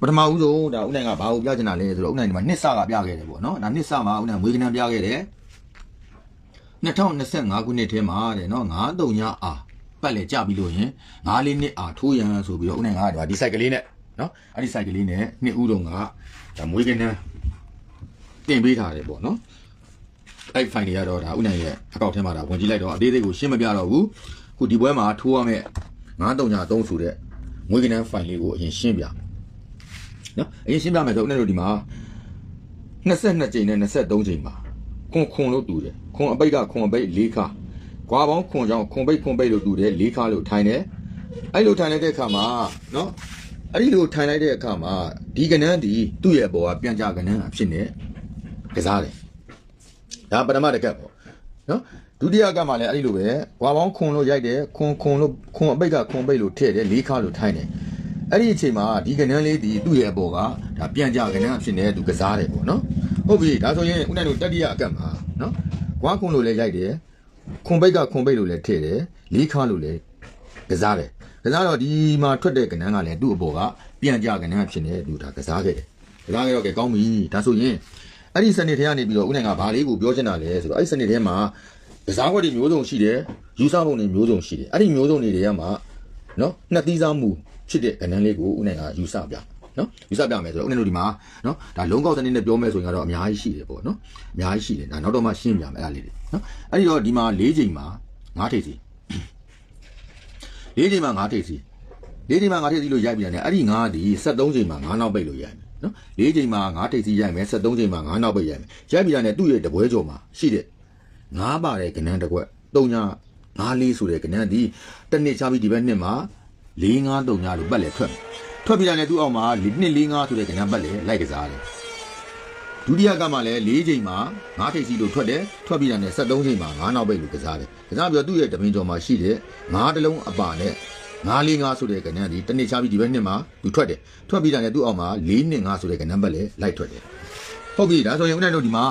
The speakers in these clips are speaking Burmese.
ပထမဦးဆုံးဒါဦးနိုင်ကဘာကိုပြချင်တာလဲဆိုတော့ဦးနိုင်ဒီမှာနှစ်ဆကပြခဲ့တယ်ပေါ့နော်ဒါနှစ်ဆမှာဦးနိုင်မွေးကနန်းပြခဲ့တယ်2025ခုနှစ်ထဲမှာတဲ့နော်93ညအာပတ်လေကြပြီလို့ရင်9လေးနှစ်အာထိုးရန်ဆိုပြီးတော့ဦးနိုင်ကဒါဒီ site ကလေးနဲ့နော်အဲ့ဒီ site ကလေးနဲ့နှစ်ဦးတုံးကဒါမွေးကနန်းတင်ပေးထားတယ်ပေါ့နော်အဲ့ file တွေကတော့ဒါဦးနိုင်ရဲ့အကောင့်ထဲမှာဒါဝင်ကြည့်လိုက်တော့အသေးသေးကိုရှင်းမပြတော့ဘူးခုဒီပွဲမှာထိုးရမယ့်93ည3ဆိုတဲ့မွေးကနန်း file လေးကိုအရင်ရှင်းပြမယ် နော်အရင်ရှင်းပြမယ်ဆိုဦးနဲ့တို့ဒီမှာ22ကြိမ်နဲ့23ကြိမ်မှာခွန်ခွန်လို့တူတယ်ခွန်အပိတ်ကခွန်အပိတ်၄ခါကွာပေါင်းခွန်ကြောင့်ခွန်ပိတ်ခွန်ပိတ်လို့တူတယ်၄ခါလို့ထိုင်တယ်အဲ့လိုထိုင်လိုက်တဲ့အခါမှာနော်အဲ့ဒီလိုထိုင်လိုက်တဲ့အခါမှာဒီကနန်းဒီသူ့ရဲ့အပေါ်ကပြန်ကြကနန်းအဖြစ်နဲ့ကစားတယ်ဒါပထမတစ်ကပ်ပေါ့နော်ဒုတိယကပ်မှာလည်းအဲ့ဒီလိုပဲကွာပေါင်းခွန်လို့ရိုက်တယ်ခွန်ခွန်လို့ခွန်အပိတ်ကခွန်ပိတ်လို့ထည့်တယ်၄ခါလို့ထိုင်တယ် အဲ့ဒီအချိန်မှာဒီကနန်းလေးဒီသူ့ရဲ့အပေါ်ကဒါပြန်ကြကနန်းအဖြစ်နဲ့သူကစားတယ်ပေါ့နော်ဟုတ်ပြီဒါဆိုရင်ဦးနိုင်တို့တတိယအကတ်မှာနော်ကွာခွန်လို့လည်းရိုက်တယ်ခွန်ပိတ်ကခွန်ပိတ်လို့လည်းထည့်တယ်လေးခါလို့လည်းကစားတယ်ကစားတော့ဒီမှာထွက်တဲ့ကနန်းကလည်းသူ့အပေါ်ကပြန်ကြကနန်းအဖြစ်နဲ့သူဒါကစားခဲ့တယ်ကစားခဲ့တော့ကဲကောင်းပြီဒါဆိုရင်အဲ့ဒီစနစ်ထဲကနေပြီးတော့ဦးနိုင်ကဘာလေးကိုပြောချင်တာလဲဆိုတော့အဲ့ဒီစနစ်ထဲမှာကစားခွက်တွေမျိုးစုံရှိတယ်ယူဆပုံတွေမျိုးစုံရှိတယ်အဲ့ဒီမျိုးစုံတွေတွေကမှနော်နှစ်သီးစားမှု ဖြစ်တဲ့ကဏ္ဍလေးကိုဦးနိုင်ကယူဆပြနော်ယူဆပြမယ်ဆိုတော့ဦးနိုင်တို့ဒီမှာနော်ဒါလုံးကောက်စနစ်နဲ့ပြောမယ်ဆိုရင်ကတော့အများကြီးရှိတယ်ပေါ့နော်အများကြီးရှိတယ်ဒါနောက်တော့မှရှင်းပြမယ်အဲ့ဒါလေးတွေနော်အဲ့ဒီတော့ဒီမှာ၄ချိန်မှာ၅ထိပ်စီ၄ချိန်မှာ၅ထိပ်စီ၄ချိန်မှာ၅ထိပ်စီလို့ရိုက်ပြရတယ်အဲ့ဒီ၅ဒီ73ချိန်မှာ၅နောက်ပိတ်လို့ရိုက်မယ်နော်၄ချိန်မှာ၅ထိပ်စီရိုက်မယ်73ချိန်မှာ၅နောက်ပိတ်ရိုက်မယ်ရိုက်ပြရတယ်သူ့ရဲ့တပွဲကြော်မှာရှိတဲ့၅ပါတဲ့ကဏ္ဍတစ်ခွက်၃ည၅လေးဆိုတဲ့ကဏ္ဍဒီတစ်နှစ်ချပြီးဒီဘက်နှစ်မှာ ၄၅၃ညလို့ပတ်လဲထွက်မယ်ထွက်ပြီးတယ်သူ့အောက်မှာနှစ်၄၅ဆိုတဲ့ကဏ္ဍပတ်လဲလိုက်ကစားတယ်ဒုတိယကမှလည်း၄ချိန်မှာ၅ထိပ်စီလို့ထွက်တယ်ထွက်ပြီးတယ်73ချိန်မှာ၅နောက်ပိတ်လို့ကစားတယ်ကစားပြီးတော့သူ့ရဲ့တပင်ကြော်မှာရှိတဲ့၅တလုံးအပါနဲ့9လေး9ဆိုတဲ့ကဏ္ဍဒီတစ်နှစ်ချပြီးဒီဘက်နှစ်မှာသူထွက်တယ်ထွက်ပြီးတယ်သူ့အောက်မှာ4နှစ်9ဆိုတဲ့ကဏ္ဍပတ်လဲလိုက်ထွက်တယ်ဟုတ်ပြီဒါဆိုရင်ဦးနိုင်တို့ဒီမှာ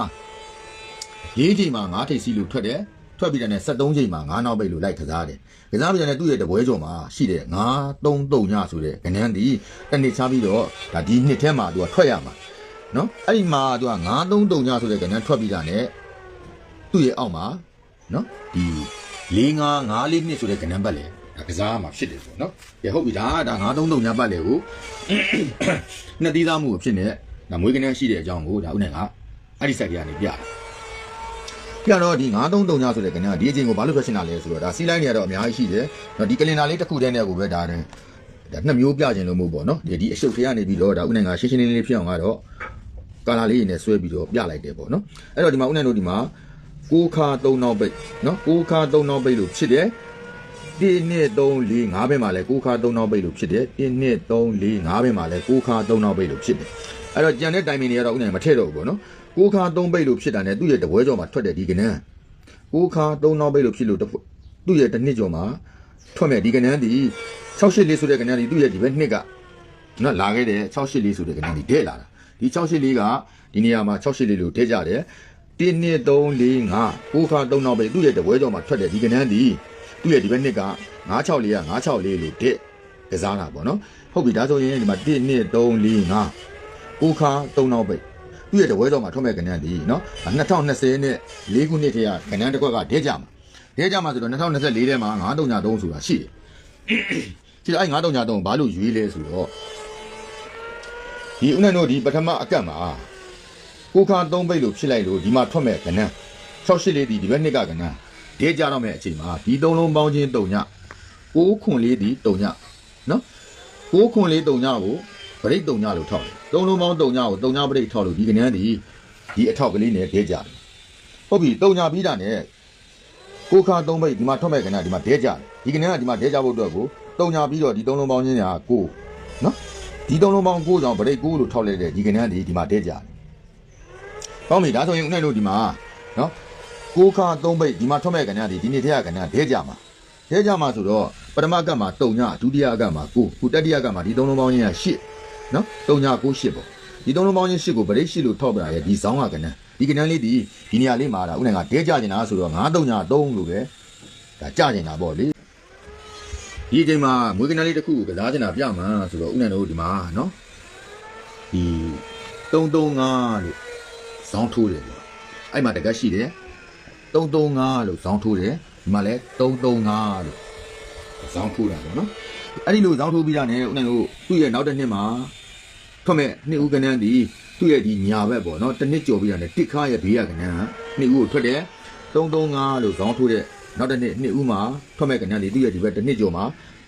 ၄ချိန်မှာ9ထိပ်စီလို့ထွက်တယ် ထွက်ပြီးတယ်73ချိန်မှာ9နောက်ပိတ်လို့လိုက်ကစားတယ်ကစားပြီးတယ်သူ့ရဲ့တပွဲကြော်မှာရှိတဲ့9 3 3ညဆိုတဲ့ကဏ္ဍဒီတစ်နှစ်ချပြီးတော့ဒါဒီနှစ်ထဲမှာသူကထွက်ရမှာနော်အဲ့ဒီမှာသူက9 3 3ညဆိုတဲ့ကဏ္ဍထွက်ပြီးတာ ਨੇ သူ့ရဲ့အောက်မှာနော်ဒီ၄၅၅လေးနှစ်ဆိုတဲ့ကဏ္ဍပတ်လေဒါကစားမှာဖြစ်တယ်ဆိုနော်ကဲဟုတ်ပြီဒါကဒါ9 3 3ညပတ်လေကိုနှစ်သီးသားမှုအဖြစ်နဲ့ဒါမွေးကဏ္ဍရှိတဲ့အကြောင်းကိုဒါဥနိုင်ကအဲ့ဒီဆိုင်ကနေပြတယ် ပြတော့ဒီ933ညဆိုတဲ့ကဏ္ဍဒီအချိန်ကိုဘာလို့ပြောချင်တာလဲဆိုတော့ဒါစီးလိုက်နေရတော့အများကြီးရှိတယ်နော်ဒီကလင်နာလေးတစ်ခုတည်းနဲ့ကိုပဲဒါတယ်ဒါနှစ်မျိုးပြခြင်းလို့မဟုတ်ပေါ့နော်ဒီဒီအရှုပ်ထဲကနေပြီးတော့ဒါဥနိုင်ကရှင်းရှင်းလင်းလင်းဖြစ်အောင်ကတော့ကာလာလေးနဲ့ဆွဲပြီးတော့ပြလိုက်တယ်ပေါ့နော်အဲ့တော့ဒီမှာဥနိုင်တို့ဒီမှာကိုခါ3နောက်ပိတ်နော်ကိုခါ3နောက်ပိတ်လို့ဖြစ်တယ်1 2 3 4 5ဘက်မှာလဲကိုခါ3နောက်ပိတ်လို့ဖြစ်တယ်1 2 3 4 5ဘက်မှာလဲကိုခါ3နောက်ပိတ်လို့ဖြစ်တယ်အဲ့တော့ကြံတဲ့တိုင်မင်တွေကတော့ဥနိုင်မထည့်တော့ဘူးပေါ့နော် ကိုခါ3ပိတ်လို့ဖြစ်တာနဲ့သူ့ရဲ့တပွဲကြော်မှာထွက်တဲ့ဒီကနန်းကိုခါ3နောက်ပိတ်လို့ဖြစ်လို့တစ်ဖွဲ့သူ့ရဲ့တစ်နှစ်ကျော်မှာထွက်မဲ့ဒီကနန်းဒီ68လေးဆိုတဲ့ကနန်းဒီသူ့ရဲ့ဒီဘက်နှစ်ကနော်လာခဲ့တဲ့68လေးဆိုတဲ့ကနန်းဒီတဲ့လာတာဒီ68လေးကဒီနေရာမှာ68လေးလို့ထည့်ကြတယ်1 2 3 4 5ကိုခါ3နောက်ပိတ်သူ့ရဲ့တပွဲကြော်မှာထွက်တဲ့ဒီကနန်းဒီသူ့ရဲ့ဒီဘက်နှစ်က96လေးက96လေးလို့တဲ့ကစားတာပေါ့နော်ဟုတ်ပြီဒါဆိုရင်ဒီမှာ1 2 3 4 5ကိုခါ3နောက်ပိတ် သူ့ရဲ့တပွဲတော်မှာထွက်မဲ့ကဏ္ဍဒီနော်2020နဲ့၄ခုနှစ်တည်းကကဏ္ဍတစ်ခွက်ကဒဲကြမှာဒဲကြမှာဆိုတော့2024ထဲမှာ9333ဆိုတာရှိတယ်ဒီအဲ့9333ဘာလို့ရွေးလဲဆိုတော့ဒီဦးနဲ့တို့ဒီပထမအကတ်မှာကိုခါ3ပိတ်လို့ဖြစ်လိုက်လို့ဒီမှာထွက်မဲ့ကဏ္ဍ68လေးဒီဒီဘက်နှစ်ကကဏ္ဍဒဲကြတော့မဲ့အချိန်မှာဒီသုံးလုံးပေါင်းချင်း3ည6ခွန်လေးဒီ3ညနော်6ခွန်လေး3ညကို ပရိတ်တုံညလို့ထောက်တယ်။သုံးလုံးပေါင်းတုံညကိုတုံညပရိတ်ထောက်လို့ဒီကနန်းဒီဒီအထောက်ကလေးနဲ့ဒဲကြတယ်။ဟုတ်ပြီတုံညပြီးတာနဲ့ကိုခါသုံးပိတ်ဒီမှာထွက်မဲ့ကနန်းဒီမှာဒဲကြတယ်။ဒီကနန်းကဒီမှာဒဲကြဖို့အတွက်ကိုတုံညပြီးတော့ဒီသုံးလုံးပေါင်းချင်းညာကိုနော်ဒီသုံးလုံးပေါင်းကိုကြောင့်ပရိတ်ကိုလို့ထောက်လိုက်တဲ့ဒီကနန်းဒီဒီမှာဒဲကြတယ်။ကောင်းပြီဒါဆိုရင်ဦးနဲ့တို့ဒီမှာနော်ကိုခါသုံးပိတ်ဒီမှာထွက်မဲ့ကနန်းဒီဒီနေ့တည်းကကနန်းဒဲကြမှာဒဲကြမှာဆိုတော့ပထမကတ်မှာတုံညဒုတိယကတ်မှာကိုခုတတိယကတ်မှာဒီသုံးလုံးပေါင်းချင်းညာရှစ် နော်3ည9 8ပေါ့ဒီသုံးလုံးပေါင်းချင်း8ကိုဗရိတ်8လို့ထောက်ပြရရဲ့ဒီဇောင်းကကနန်းဒီကနန်းလေးဒီဒီနေရာလေးမှာဒါဥနိုင်ကဒဲကြကျင်တာဆိုတော့9 3ည3လို့ပဲဒါကြကျင်တာပေါ့လေဒီအချိန်မှာမွေးကနန်းလေးတစ်ခုကိုကစားကျင်တာပြမှာဆိုတော့ဥနိုင်တို့ဒီမှာနော်ဒီ335လို့ဇောင်းထိုးတယ်ပေါ့အဲ့မှာတကက်ရှိတယ်335လို့ဇောင်းထိုးတယ်ဒီမှာလည်း335လို့ဇောင်းထိုးတာပေါ့နော်အဲ့ဒီလိုဇောင်းထိုးပြီးတာနဲ့ဦးနိုင်တို့သူ့ရဲ့နောက်တစ်နှစ်မှာ ထွက်မဲ့နှစ်ဦးကနန်းဒီသူ့ရဲ့ဒီညာဘက်ပေါ့နော်တစ်နှစ်ကျော်ပြီးတာနဲ့တစ်ခါရဲ့ဘေးရကနန်းနှစ်ဦးကိုထွက်တယ်335လို့ဇောင်းထိုးတဲ့နောက်တစ်နှစ်နှစ်ဦးမှာထွက်မဲ့ကနန်းဒီသူ့ရဲ့ဒီဘက်တစ်နှစ်ကျော်မှာ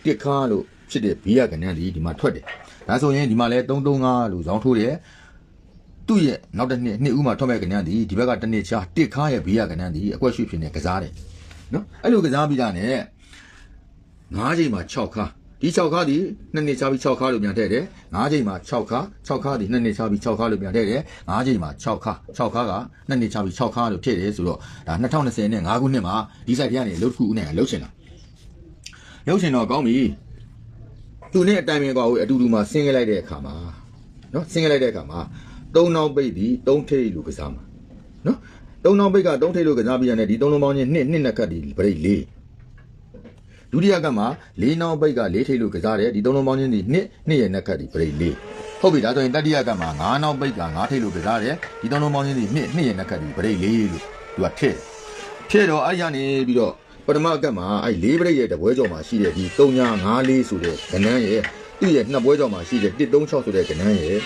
တစ်ခါလို့ဖြစ်တဲ့ဘေးရကနန်းဒီဒီမှာထွက်တယ်ဒါဆိုရင်ဒီမှာလည်း335လို့ဇောင်းထိုးတယ်သူ့ရဲ့နောက်တစ်နှစ်နှစ်ဦးမှာထွက်မဲ့ကဏ္ဍဒီဒီဘက်ကတစ်နှစ်ချာတစ်ခါရဲ့ဘေးရကဏ္ဍဒီအကွက်ရွှေဖြစ်နေကစားတယ်နော်အဲ့လိုကစားပြီးတာနဲ့၅ချိန်မှာ6ခါ ဒီ6ခါဒီနှစ်နှစ်ချာပြီး6ခါလို့ပြန်ထည့်တယ်၅ချိန်မှာ6ခါ6ခါဒီနှစ်နှစ်ချာပြီး6ခါလို့ပြန်ထည့်တယ်၅ချိန်မှာ6ခါ6ခါကနှစ်နှစ်ချာပြီး6ခါလို့ထည့်တယ်ဆိုတော့ဒါ2020နဲ့5ခုနှစ်မှာဒီ site ထဲကနေလှုပ်ခုဦးနဲ့လှုပ်ရှင်တာလှုပ်ရှင်တော့ကောင်းပြီသူနဲ့အတိုင်ပင်ကွာကိုအတူတူမှာဆင်းခဲ့လိုက်တဲ့အခါမှာနော်ဆင်းခဲ့လိုက်တဲ့အခါမှာသုံးနှောင်းပိတ်ပြီးသုံးထိပ်လို့ကစားမှာနော်သုံးနှောင်းပိတ်ကသုံးထိပ်လို့ကစားပြီးရတယ်ဒီသုံးလုံးပေါင်းချင်းနှစ်နှစ်နှစ်ခတ်ဒီဗရိတ်လေး ဒုတိယကမှာလေးနှောင်းပိတ်ကလေးထိပ်လို့ကစားတယ်ဒီသုံးလုံးပေါင်းချင်းဒီနှစ်နှစ်ရဲ့နှစ်ခတ်ဒီဗရိတ်လေးဟုတ်ပြီဒါဆိုရင်တတိယကမှာငါးနှောင်းပိတ်ကငါးထိပ်လို့ကစားတယ်ဒီသုံးလုံးပေါင်းချင်းဒီနှစ်နှစ်ရဲ့နှစ်ခတ်ဒီဗရိတ်လေးလို့သူကထည့်ထည့်တော့အဲ့ရနေပြီးတော့ပထမကတ်မှာအဲ့လေးဗရိတ်ရဲ့တပွဲကြော်မှာရှိတဲ့ဒီ3ညာ5လေးဆိုတဲ့ကဏ္ဍရဲ့သူ့ရဲ့နှစ်ပွဲကြော်မှာရှိတဲ့136ဆိုတဲ့ကဏ္ဍရဲ့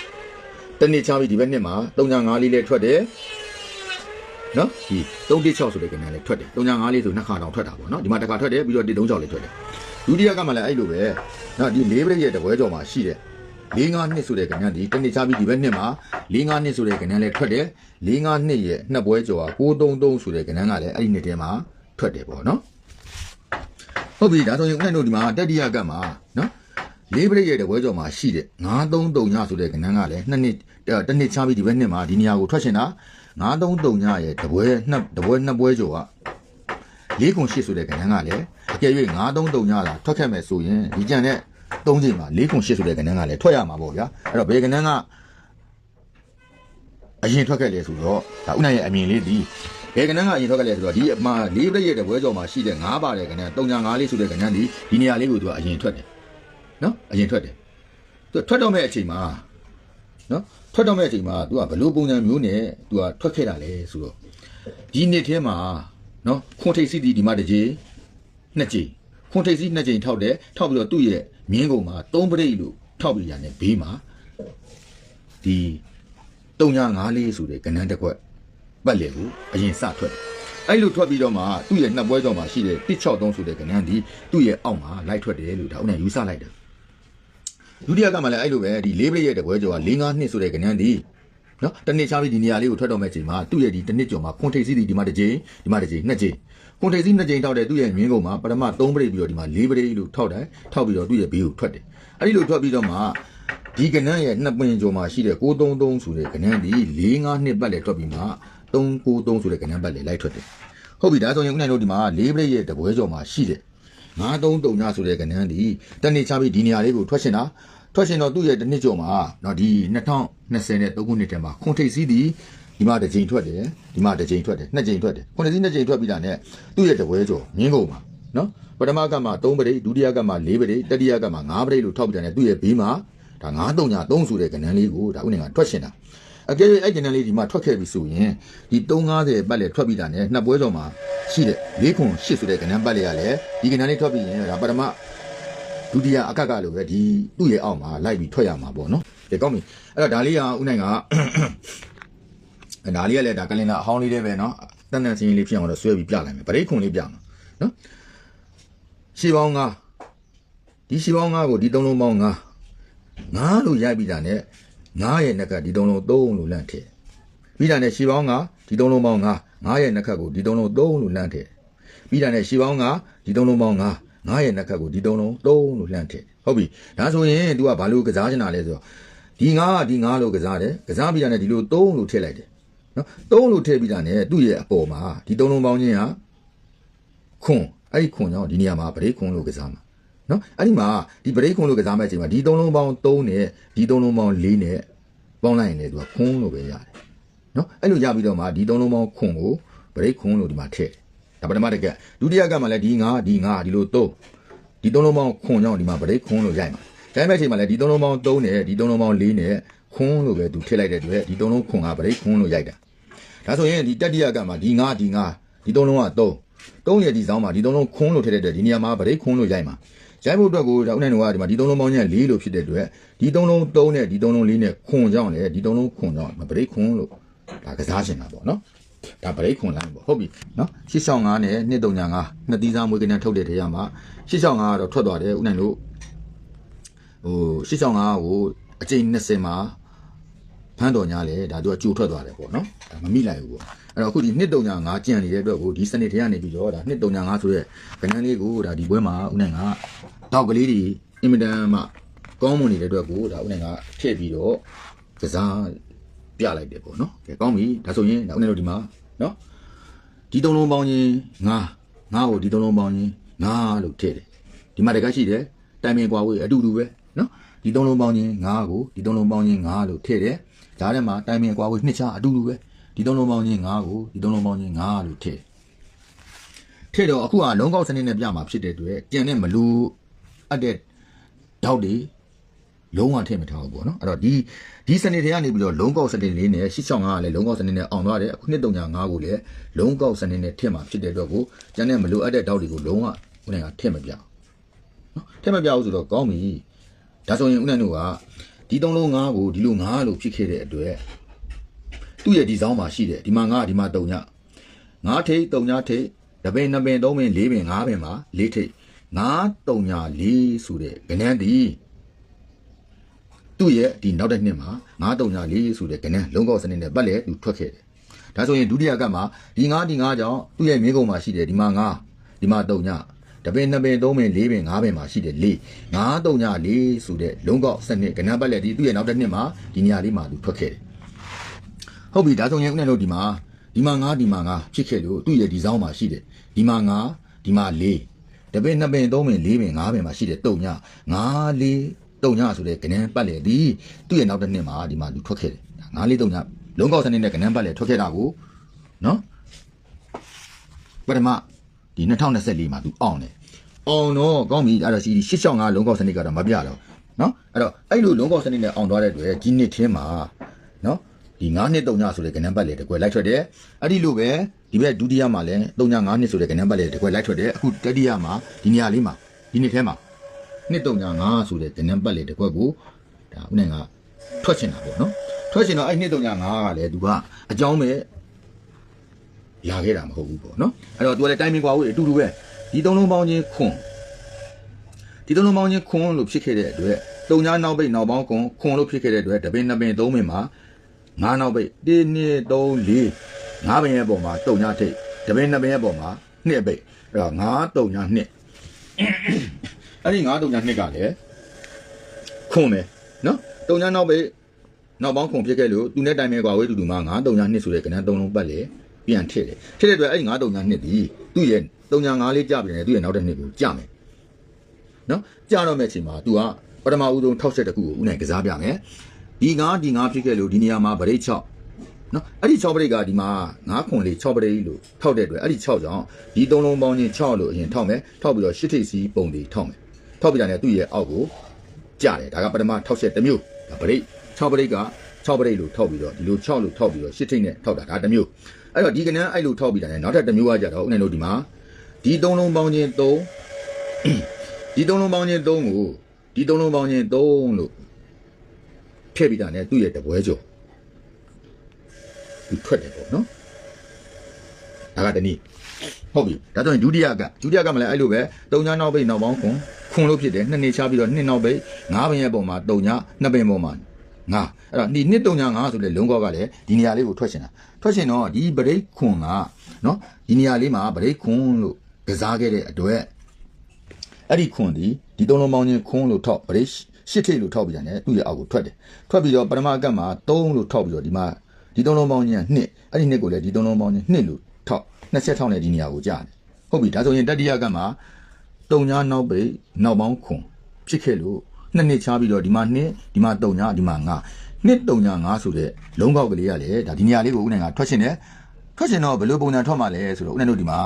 တနေ့ချပြီးဒီဘက်နှစ်မှာ305လေးလည်းထွက်တယ် နော်ဒီ316ဆိုတဲ့ကဏ္ဍလည်းထွက်တယ်305လေးဆိုနှစ်ခါတောင်ထွက်တာပေါ့နော်ဒီမှာတစ်ခါထွက်တယ်ပြီးတော့136လေးထွက်တယ်ဒုတိယကမှလည်းအဲ့လိုပဲနော်ဒီလေးပရိရဲ့တပွဲကြော်မှာရှိတယ်45နှစ်ဆိုတဲ့ကဏ္ဍဒီတနေ့ချပြီးဒီဘက်နှစ်မှာ45နှစ်ဆိုတဲ့ကဏ္ဍလည်းထွက်တယ်45နှစ်ရဲ့နှစ်ပွဲကြော်က633ဆိုတဲ့ကဏ္ဍကလည်းအဲ့ဒီနှစ်ထဲမှာထွက်တယ်ပေါ့နော်ဟုတ်ပြီဒါဆိုရင်ဦးနိုင်တို့ဒီမှာတတိယကမှာနော် လေးပရိရဲ့တပွဲကြော်မှာရှိတဲ့933ညဆိုတဲ့ကဏ္ဍကလည်းနှစ်နှစ်တစ်နှစ်ချပြီးဒီဘက်နှစ်မှာဒီနေရာကိုထွက်ရှင်တာ933ညရဲ့တပွဲနှစ်တပွဲနှစ်ပွဲကြော်က၄ခု8ဆိုတဲ့ကဏ္ဍကလည်းအကယ်၍933ညလာထွက်ခဲ့မယ်ဆိုရင်ဒီကြံတဲ့3ချိန်မှာ၄ခု8ဆိုတဲ့ကဏ္ဍကလည်းထွက်ရမှာပေါ့ဗျာအဲ့တော့ဘယ်ကဏ္ဍကအရင်ထွက်ခဲ့လဲဆိုတော့ဒါဥနိုင်ရဲ့အမြင်လေးဒီဘယ်ကဏ္ဍကအရင်ထွက်ခဲ့လဲဆိုတော့ဒီအမှာလေးပရိရဲ့တပွဲကြော်မှာရှိတဲ့9ပါတဲ့ကဏ္ဍ3ည5လေးဆိုတဲ့ကဏ္ဍဒီဒီနေရာလေးကိုသူကအရင်ထွက်တယ် နော်အရင်ထွက်တယ်သူထွက်တော့မဲ့အချိန်မှာနော်ထွက်တော့မဲ့အချိန်မှာ तू ကဘလို့ပုံစံမျိုးနဲ့ तू ကထွက်ခဲ့တာလဲဆိုတော့ဒီနှစ်ထဲမှာနော်ခွန်ထိပ်စီးတီဒီမှာတစ်ကြိမ်နှစ်ကြိမ်ခွန်ထိပ်စီးနှစ်ကြိမ်ထောက်တယ်ထောက်ပြီးတော့သူ့ရဲ့မြင်းကုံမှာသုံးပရိတ်လို့ထောက်ပြီးရတယ်ဘေးမှာဒီ305လေးဆိုတဲ့ကဏ္ဍတစ်ခွက်ပတ်လေကိုအရင်စထွက်တယ်အဲ့လိုထွက်ပြီးတော့မှသူ့ရဲ့နှစ်ပွဲကြော်မှာရှိတဲ့163ဆိုတဲ့ကဏ္ဍဒီသူ့ရဲ့အောက်မှာလိုက်ထွက်တယ်လို့ဒါဦးနဲ့ယူဆလိုက်တယ် ဒုတိယကမှလည်းအဲ့လိုပဲဒီလေးပရိရဲ့တပွဲကျော်က၄၅နှစ်ဆိုတဲ့ကဏ္ဍဒီနော်တနေ့ချပြီးဒီနေရာလေးကိုထွက်တော့မဲ့ချိန်မှာသူ့ရဲ့ဒီတစ်နှစ်ကျော်မှာခွန်ထိပ်စီးဒီဒီမှာတစ်ကြိမ်ဒီမှာတစ်ကြိမ်နှစ်ကြိမ်ခွန်ထိပ်စီးနှစ်ကြိမ်ထောက်တယ်သူ့ရဲ့မြင်းကုံမှာပထမ၃ပရိပြီးတော့ဒီမှာ၄ပရိလို့ထောက်တယ်ထောက်ပြီးတော့သူ့ရဲ့ဘေးကိုထွက်တယ်အဲ့ဒီလိုထွက်ပြီးတော့မှဒီကဏ္ဍရဲ့နှစ်ပင်ကျော်မှာရှိတဲ့633ဆိုတဲ့ကဏ္ဍဒီ၄၅နှစ်ပတ်လေထွက်ပြီးမှ393ဆိုတဲ့ကဏ္ဍပတ်လေလိုက်ထွက်တယ်ဟုတ်ပြီဒါဆိုရင်ဦးနိုင်တို့ဒီမှာ၄ပရိရဲ့တပွဲကျော်မှာရှိတဲ့ 933ညဆိုတဲ့ကဏ္ဍဒီတနေ့ချပြီးဒီနေရာလေးကိုထွက်ရှင်တာထွက်ရှင်တော့သူ့ရဲ့တစ်နှစ်ကျော်မှာနော်ဒီ2020နဲ့3ခုနှစ်ထဲမှာခွန်ထိပ်စည်းသည်ဒီမှာတစ်ချိန်ထွက်တယ်ဒီမှာတစ်ချိန်ထွက်တယ်နှစ်ချိန်ထွက်တယ်ခွန်ထိပ်စည်းနှစ်ချိန်ထွက်ပြီးတာနဲ့သူ့ရဲ့တပွဲကျော်ငင်းကုန်ပါနော်ပထမကမှ3ပရိဒုတိယကမှ4ပရိတတိယကမှ5ပရိလို့ထောက်ပြတယ်သူ့ရဲ့ဘေးမှာဒါ9 3ည3ဆိုတဲ့ကဏ္ဍလေးကိုဒါဥနေကထွက်ရှင်တာ အကယ်၍အဲ့ကဏ္ဍလေးဒီမှာထွက်ခဲ့ပြီဆိုရင်ဒီ350ပတ်လေထွက်ပြီးတာနဲ့နှစ်ပွဲကျော်မှာရှိတဲ့၄ခု8ဆိုတဲ့ကဏ္ဍပတ်လေရလဲဒီကဏ္ဍလေးထွက်ပြီးရင်ဒါပထမဒုတိယအကက်ကလိုပဲဒီသူ့ရဲ့အောက်မှာလိုက်ပြီးထွက်ရမှာပေါ့နော်။ဒီကောင်းပြီ။အဲ့တော့ဒါလေးကဥနိုင်ကအဲဒါလေးကလည်းဒါကလင်နာအဟောင်းလေးတွေပဲနော်။တန်တန်စင်းလေးဖြစ်အောင်တော့ဆွဲပြီးပြလိုက်မယ်။ပရိတ်ခွန်လေးပြမှာနော်။ရှီပေါင်းကဒီရှီပေါင်းကကိုဒီသုံးလုံးပေါင်းကငါလို့ရိုက်ပြီးတာနဲ့ ငါရဲ့နှက်ကဒီသုံးလုံးသုံးလို့လန့်ထည့်။ပြီးတာနဲ့ရှီပေါင်းကဒီသုံးလုံးပေါင်းကငါရဲ့နှက်ကကိုဒီသုံးလုံးသုံးလို့လန့်ထည့်။ပြီးတာနဲ့ရှီပေါင်းကဒီသုံးလုံးပေါင်းကငါရဲ့နှက်ကကိုဒီသုံးလုံးသုံးလို့လှမ်းထည့်ဟုတ်ပြီဒါဆိုရင် तू ကဘာလို့ကစားချင်တာလဲဆိုတော့ဒီငါကဒီငါလို့ကစားတယ်ကစားပြီးတာနဲ့ဒီလိုသုံးလို့ထည့်လိုက်တယ်နော်သုံးလို့ထည့်ပြီးတာနဲ့သူ့ရဲ့အပေါ်မှာဒီသုံးလုံးပေါင်းချင်းကခွန်အဲ့ဒီခွန်ကြောင့်ဒီနေရာမှာဗရိတ်ခွန်လို့ကစားမှာ နော်အဲ့ဒီမှာဒီဗရိတ်ခွန်လို့ကစားမဲ့အချိန်မှာဒီသုံးလုံးပေါင်း3နဲ့ဒီသုံးလုံးပေါင်း4နဲ့ပေါင်းလိုက်ရင်လည်း तू ကခွန်လို့ပဲရတယ်နော်အဲ့လိုရပြီးတော့မှဒီသုံးလုံးပေါင်းခွန်ကိုဗရိတ်ခွန်လို့ဒီမှာထည့်ဒါပထမတစ်ကက်ဒုတိယကမှလည်းဒီငါဒီငါဒီလိုသုံးဒီသုံးလုံးပေါင်းခွန်ကြောင့်ဒီမှာဗရိတ်ခွန်လို့ရိုက်မှာဒါပေမဲ့အချိန်မှာလည်းဒီသုံးလုံးပေါင်း3နဲ့ဒီသုံးလုံးပေါင်း4နဲ့ခွန်းလို့ပဲသူထည့်လိုက်တဲ့အတွက်ဒီသုံးလုံးခွန်းကဗရိတ်ခွန်းလို့ရိုက်တာဒါဆိုရင်ဒီတတိယကမှာဒီငါဒီငါဒီသုံးလုံးက3 3ရဲ့ဒီဆောင်မှာဒီသုံးလုံးခွန်းလို့ထည့်တဲ့အတွက်ဒီနေရာမှာဗရိတ်ခွန်းလို့ရိုက်မှာ ရိုက်ဖို့အတွက်ကိုဒါဥနိုင်တို့ကဒီမှာဒီသုံးလုံးပေါင်းချင်း4လို့ဖြစ်တဲ့အတွက်ဒီသုံးလုံး3နဲ့ဒီသုံးလုံး4နဲ့ခွန်းကြောင်းလေဒီသုံးလုံးခွန်းကြောင်းဗရိတ်ခွန်းလို့ဒါကစားရှင်တာပေါ့နော်ဒါဗရိတ်ခွန်လိုင်းပေါ့ဟုတ်ပြီနော်665နဲ့235နှစ်သီးစားမွေးကနေထုတ်တဲ့ထဲမှာ665ကတော့ထွက်သွားတယ်ဥနိုင်တို့ဟို665ကိုအကျိန်20မှာဖမ်းတော်ညာလေဒါသူကကြိုထွက်သွားတယ်ပေါ့နော်ဒါမမိလိုက်ဘူးပေါ့အဲ့တော့အခုဒီ235ကြံနေတဲ့အတွက်ကိုဒီစနစ်ထဲကနေပြီးတော့ဒါ235ဆိုရဲကဏ္ဍလေးကိုဒါဒီဘွဲမှာဥနိုင်က တောက်ကလေးတွေအင်မတန်မှကောင်းမွန်နေတဲ့အတွက်ကိုဒါဥနိုင်ကထည့်ပြီးတော့ကစားပြလိုက်တယ်ပေါ့နော်ကဲကောင်းပြီဒါဆိုရင်ဒါဥနိုင်တို့ဒီမှာနော်ဒီသုံးလုံးပေါင်းချင်းငါငါ့ကိုဒီသုံးလုံးပေါင်းချင်းငါလို့ထည့်တယ်ဒီမှာတကရှိတယ်တိုင်ပင်ကွာဝေးအတူတူပဲနော်ဒီသုံးလုံးပေါင်းချင်းငါကိုဒီသုံးလုံးပေါင်းချင်းငါလို့ထည့်တယ်ဒါထဲမှာတိုင်ပင်ကွာဝေးနှစ်ချအတူတူပဲဒီသုံးလုံးပေါင်းချင်းငါကိုဒီသုံးလုံးပေါင်းချင်းငါလို့ထည့်ထည့်တော့အခုကလုံးကောက်စနစ်နဲ့ပြမှာဖြစ်တဲ့အတွက်ကြံတဲ့မလူ အပ်တဲ့ဓာတ်တွေလုံးဝထည့်မထားဘူးပေါ့နော်အဲ့တော့ဒီဒီစနစ်တွေကနေပြီးတော့လုံးကောက်စနစ်လေးနဲ့665ကလည်းလုံးကောက်စနစ်နဲ့အောင်သွားတယ်အခု235ကိုလည်းလုံးကောက်စနစ်နဲ့ထည့်မှာဖြစ်တဲ့အတွက်ကိုကျန်တဲ့မလိုအပ်တဲ့ဓာတ်တွေကိုလုံးဝဦးနိုင်ကထည့်မပြအောင်နော်ထည့်မပြဘူးဆိုတော့ကောင်းပြီဒါဆိုရင်ဦးနိုင်တို့ကဒီသုံးလုံး5ကိုဒီလို5လို့ဖြစ်ခဲ့တဲ့အတွက်သူ့ရဲ့ဒီဆောင်မှာရှိတယ်ဒီမှာ5ဒီမှာ3ည5ထိပ်3ညထိပ်တပင်2ပင်3ပင်4ပင်5ပင်မှာ4ထိပ် 5 3ည4ဆိုတဲ့ကဏ္ဍဒီသူ့ရဲ့ဒီနောက်တစ်နှစ်မှာ934ဆိုတဲ့ကဏ္ဍလုံးကောက်စနစ်နဲ့ပတ်လဲသူထွက်ခဲ့တယ်။ဒါဆိုရင်ဒုတိယကပ်မှာဒီ9ဒီ9ကြောင့်သူ့ရဲ့မြေကုံမှာရှိတယ်ဒီမှာ9ဒီမှာ3ညတပင်2ပင်3ပင်4ပင်5ပင်မှာရှိတယ်4 9 3ည4ဆိုတဲ့လုံးကောက်စနစ်ကဏ္ဍပတ်လဲဒီသူ့ရဲ့နောက်တစ်နှစ်မှာဒီနေရာလေးမှာသူထွက်ခဲ့တယ်။ဟုတ်ပြီဒါဆိုရင်ဦးနဲ့လို့ဒီမှာဒီမှာ9ဒီမှာ9ဖြစ်ခဲ့လို့သူ့ရဲ့ဒီဆောင်မှာရှိတယ်ဒီမှာ9ဒီမှာ4 တပင်2ပင်3ပင်4ပင်5ပင်မှာရှိတယ်3ည9 4တုံညဆိုတဲ့ကဏ္ဍပတ်လေဒီသူ့ရဲ့နောက်တစ်နှစ်မှာဒီမှာသူထွက်ခဲ့တယ်ငါးလေးတုံညလုံးကောက်စနစ်နဲ့ကဏ္ဍပတ်လေထွက်ခဲ့တာကိုနော်ပထမဒီ2024မှာသူအောင်တယ်အောင်တော့ကောင်းပြီအဲ့တော့ဒီ665လုံးကောက်စနစ်ကတော့မပြတော့နော်အဲ့တော့အဲ့လိုလုံးကောက်စနစ်နဲ့အောင်သွားတဲ့အတွက်ဒီနှစ်ထင်းမှာနော် ဒီ9နှစ်3ညဆိုတဲ့ကဏ္ဍပတ်လေတကွယ်လိုက်ထွက်တယ်အဲ့ဒီလိုပဲဒီဘက်ဒုတိယမှာလည်း3ည9နှစ်ဆိုတဲ့ကဏ္ဍပတ်လေတကွယ်လိုက်ထွက်တယ်အခုတတိယမှာဒီနေရာလေးမှာဒီနှစ်ထဲမှာနှစ်တုံညာ9ဆိုတဲ့ကဏ္ဍပတ်လေတစ်ခွက်ကိုဒါဦးနိုင်ကထွက်ချင်တာပေါ့နော်ထွက်ချင်တော့အဲ့နှစ်တုံညာ9ကလည်းသူကအကြောင်းပဲလာခဲ့တာမဟုတ်ဘူးပေါ့နော်အဲ့တော့သူကလည်းတိုင်ပင်ကွာဦးအတူတူပဲဒီသုံးလုံးပေါင်းချင်းခွန်ဒီသုံးလုံးပေါင်းချင်းခွန်လို့ဖြစ်ခဲ့တဲ့အတွက်တုံညာနောက်ပိတ်နောက်ပေါင်းခွန်ခွန်လို့ဖြစ်ခဲ့တဲ့အတွက်တပင်နှစ်ပင်သုံးပင်မှာ ငါးနောက်ပိတ်1 2 3 4ငါးပင်ရဲ့ပုံမှာတုံညာထိတ်တပင်နှစ်ပင်ရဲ့ပုံမှာနှစ်ပိတ်အဲ့တော့ငါးတုံညာနှစ်အဲ့ဒီ9တုံညာနှစ်ကလည်းခွန်မယ်နော်တုံညာနောက်ပဲနောက်ပေါင်းခွန်ဖြစ်ခဲ့လို့သူနဲ့တိုင်မဲကွာဝေးတူတူမှာ9တုံညာနှစ်ဆိုတဲ့ကဏ္ဍသုံးလုံးပတ်လေပြန်ထည့်တယ်ထည့်တဲ့အတွက်အဲ့ဒီ9တုံညာနှစ်ဒီသူ့ရဲ့တုံညာ9လေးကြပြီလေသူ့ရဲ့နောက်တဲ့နှစ်ကိုကြမယ်နော်ကြတော့မဲ့အချိန်မှာ तू ကပထမဦးဆုံးထောက်ချက်တစ်ခုကိုဦးနိုင်ကစားပြမယ် ဒီ9ဒီ9ဖြစ်ခဲ့လို့ဒီနေရာမှာဗရိတ်6နော်အဲ့ဒီ6ပရိတ်ကဒီမှာ9ခွန်လေး6ပရိတ်လို့ထောက်တဲ့အတွက်အဲ့ဒီ6ကြောင့်ဒီသုံးလုံးပေါင်းချင်း6လို့အရင်ထောက်မယ်ထောက်ပြီးတော့8ထိပ်စီးပုံတွေထောက်မယ်ထောက်ပြတာနဲ့သူ့ရဲ့အောက်ကိုကြတယ်ဒါကပထမထောက်ချက်တစ်မျိုးဒါပရိတ်6ပရိတ်က6ပရိတ်လို့ထောက်ပြီးတော့ဒီလို6လို့ထောက်ပြီးတော့8ထိပ်နဲ့ထောက်တာဒါတစ်မျိုးအဲ့တော့ဒီကနန်းအဲ့လိုထောက်ပြီးတာနဲ့နောက်ထပ်တစ်မျိုးကကြတော့ဦးနေလို့ဒီမှာဒီသုံးလုံးပေါင်းချင်း3ဒီသုံးလုံးပေါင်းချင်း3ကိုဒီသုံးလုံးပေါင်းချင်း3လို့ ထည့်ပြီးတာနဲ့သူ့ရဲ့တပွဲကျော်သူထွက်တယ်ပေါ့နော်ဒါကတနည်းဟုတ်ပြီဒါဆိုရင်ဒုတိယကဒုတိယကမလဲအဲ့လိုပဲ၃ညနောက်ပိတ်နောက်ပေါင်းခွန်ခွန်လို့ဖြစ်တယ်နှစ်နေချပြီးတော့နှစ်နောက်ပိတ်၅ပင်ရဲ့ပုံမှာ၃ညနှစ်ပင်ပုံမှာငါအဲ့တော့ဒီနှစ်၃ညငါဆိုတဲ့လုံးကောက်ကလည်းဒီနေရာလေးကိုထွက်ရှင်တာထွက်ရှင်တော့ဒီဗရိတ်ခွန်ကနော်ဒီနေရာလေးမှာဗရိတ်ခွန်လို့ကစားခဲ့တဲ့အတွက်အဲ့ဒီခွန်ဒီဒီသုံးလုံးပေါင်းချင်းခွန်လို့ထောက်ဗရိတ် ရှစ်ထိပ်လို့ထောက်ပြီးတယ်သူ့ရဲ့အောက်ကိုထွက်တယ်ထွက်ပြီးတော့ပထမအကတ်မှာ3လို့ထောက်ပြီးတော့ဒီမှာဒီသုံးလုံးပေါင်းချင်းက2အဲ့ဒီ2ကိုလည်းဒီသုံးလုံးပေါင်းချင်း2လို့ထောက်20ထောက်နဲ့ဒီနေရာကိုကြားတယ်ဟုတ်ပြီဒါဆိုရင်တတိယကမှာတုံညာနောက်ပိတ်နောက်ပေါင်းခွန်ဖြစ်ခဲ့လို့နှစ်နှစ်ချပြီးတော့ဒီမှာနှစ်ဒီမှာတုံညာဒီမှာငါနှစ်တုံညာငါဆိုတဲ့လုံးကောက်ကလေးရလေဒါဒီနေရာလေးကိုဦးနိုင်ကထွက်ရှင်တယ်ထွက်ရှင်တော့ဘယ်လိုပုံစံထွက်မှာလဲဆိုတော့ဦးနိုင်တို့ဒီမှာ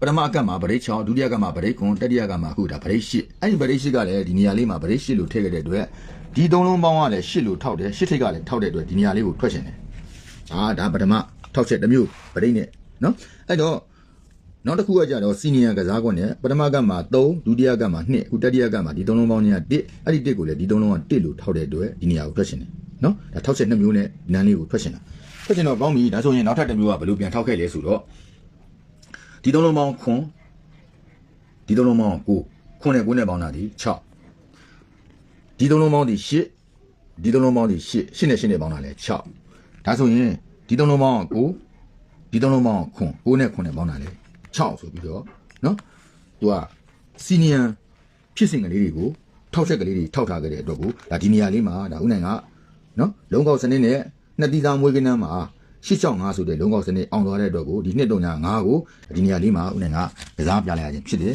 ပထမအကတ်မှာဗရိတ်6ဒုတိယကတ်မှာဗရိတ်ခွန်တတိယကတ်မှာအခုဒါဗရိတ်8အဲ့ဒီဗရိတ်8ကလည်းဒီနေရာလေးမှာဗရိတ်8လို့ထည့်ခဲ့တဲ့အတွက်ဒီသုံးလုံးပေါင်းကလည်းရှစ်လို့ထောက်တယ်ရှစ်ထိပ်ကလည်းထောက်တဲ့အတွက်ဒီနေရာလေးကိုထွက်ရှင်တယ်အာဒါပထမထောက်ချက်တစ်မျိုးပရိနဲ့နော်အဲ့တော့နောက်တစ်ခုကကြတော့စီနီယာကစားကွက်နဲ့ပထမကမှ3ဒုတိယကမှ2အခုတတိယကမှဒီသုံးလုံးပေါင်းကြီးက1အဲ့ဒီ1ကိုလည်းဒီသုံးလုံးက1လို့ထောက်တဲ့အတွက်ဒီနေရာကိုထွက်ရှင်တယ်နော်ဒါထောက်ချက်2မျိုးနဲ့ဒီနန်းလေးကိုထွက်ရှင်တာထွက်ရှင်တော့ကောင်းပြီဒါဆိုရင်နောက်ထပ်တစ်မျိုးကဘယ်လိုပြန်ထောက်ခဲ့လဲဆိုတော့ ဒီသုံးလုံးပေါင်းခွန်ဒီသုံးလုံးပေါင်း9ခွန်နဲ့9နဲ့ပေါင်းတာဒီ6ဒီသုံးလုံးပေါင်းဒီ8ဒီသုံးလုံးပေါင်းဒီ8 8နဲ့8နဲ့ပေါင်းတာလဲ6ဒါဆိုရင်ဒီသုံးလုံးပေါင်းက9ဒီသုံးလုံးပေါင်းကခွန်9နဲ့9နဲ့ပေါင်းတာလဲ6ဆိုပြီးတော့နော်သူကစီနီယံဖြစ်စဉ်ကလေးတွေကိုထောက်ချက်ကလေးတွေထောက်ထားခဲ့တဲ့အတွက်ကိုဒါဒီနေရာလေးမှာဒါဥနိုင်ကနော်လုံးကောက်စနစ်နဲ့နှစ်တီသားမွေးကနန်းမှာ 865ဆိုတဲ့လုံးကောက်စနစ်အောင်သွားတဲ့အတွက်ကိုဒီနှစ်တုံညာ9ကိုဒီနေရာလေးမှာဥနိုင်ကကစားပြလိုက်ရခြင်းဖြစ်တယ်